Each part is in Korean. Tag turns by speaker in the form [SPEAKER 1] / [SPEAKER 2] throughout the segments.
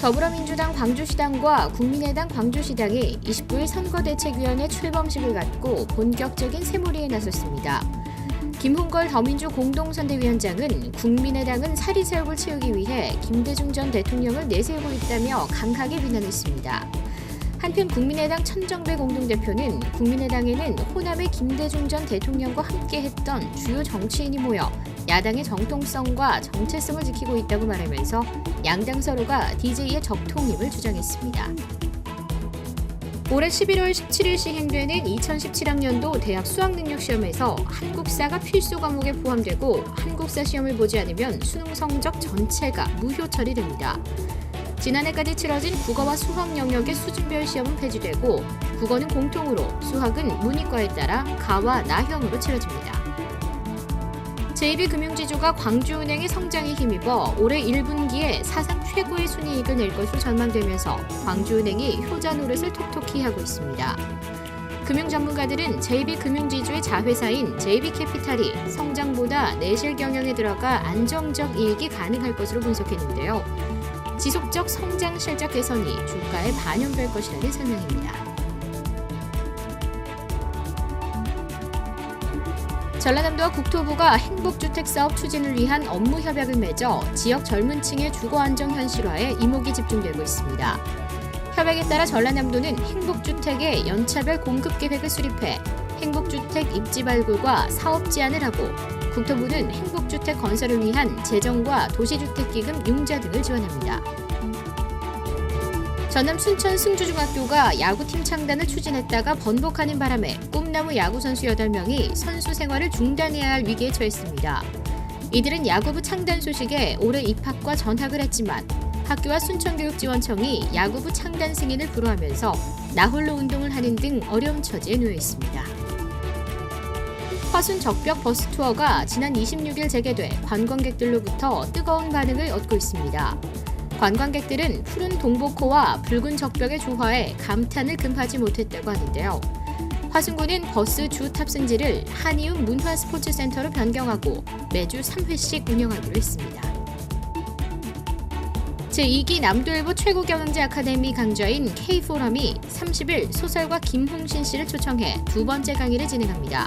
[SPEAKER 1] 더불어민주당 광주시당과 국민의당 광주시당이 29일 선거대책위원회 출범식을 갖고 본격적인 새몰이에 나섰습니다. 김홍걸 더민주 공동선대위원장은 국민의당은 사리새우를 채우기 위해 김대중 전 대통령을 내세우고 있다며 강하게 비난했습니다. 한편 국민의당 천정배 공동대표는 국민의당에는 호남의 김대중 전 대통령과 함께했던 주요 정치인이 모여 야당의 정통성과 정체성을 지키고 있다고 말하면서 양당 서로가 DJ의 적통임을 주장했습니다. 올해 11월 17일 시행되는 2017학년도 대학 수학능력 시험에서 한국사가 필수 과목에 포함되고 한국사 시험을 보지 않으면 수능 성적 전체가 무효 처리됩니다. 지난해까지 치러진 국어와 수학 영역의 수준별 시험은 폐지되고 국어는 공통으로 수학은 문이과에 따라 가와 나형으로 치러집니다. 제2금융지주가 광주은행의 성장에 힘입어 올해 1분기에 사상 최고의 순이익을 낼 것으로 전망되면서 광주은행이 효자 노릇을 톡톡히 하고 있습니다. 금융 전문가들은 JB금융지주의 자회사인 JB캐피탈이 성장보다 내실 경영에 들어가 안정적 이익이 가능할 것으로 분석했는데요. 지속적 성장 실적 개선이 주가에 반영될 것이라는 설명입니다. 전라남도와 국토부가 행복주택 사업 추진을 위한 업무 협약을 맺어 지역 젊은 층의 주거 안정 현실화에 이목이 집중되고 있습니다. 협약에 따라 전라남도는 행복주택의 연차별 공급 계획을 수립해 행복주택 입지 발굴과 사업 제안을 하고 국토부는 행복주택 건설을 위한 재정과 도시주택기금 융자 등을 지원합니다. 전남 순천 승주중학교가 야구팀 창단을 추진했다가 번복하는 바람에 꿈나무 야구 선수 8명이 선수 생활을 중단해야 할 위기에 처했습니다. 이들은 야구부 창단 소식에 올해 입학과 전학을 했지만 학교와 순천교육지원청이 야구부 창단 승인을 불허하면서 나홀로 운동을 하는 등 어려운 처지에 놓여 있습니다. 화순 적벽 버스 투어가 지난 26일 재개돼 관광객들로부터 뜨거운 반응을 얻고 있습니다. 관광객들은 푸른 동복호와 붉은 적벽의 조화에 감탄을 금하지 못했다고 하는데요. 화순구는 버스 주 탑승지를 한이움 문화스포츠센터로 변경하고 매주 3회씩 운영하기로 했습니다. 제2기 남도일보 최고 경영제 아카데미 강좌인 K포럼이 30일 소설가 김홍신 씨를 초청해 두 번째 강의를 진행합니다.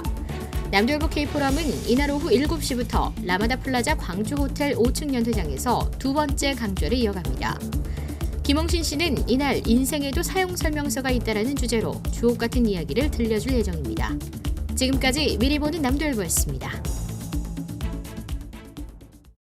[SPEAKER 1] 남도일보 K포럼은 이날 오후 7시부터 라마다 플라자 광주 호텔 5층 연회장에서 두 번째 강좌를 이어갑니다. 김홍신 씨는 이날 인생에도 사용 설명서가 있다라는 주제로 주옥 같은 이야기를 들려줄 예정입니다. 지금까지 미리 보는 남도일보였습니다.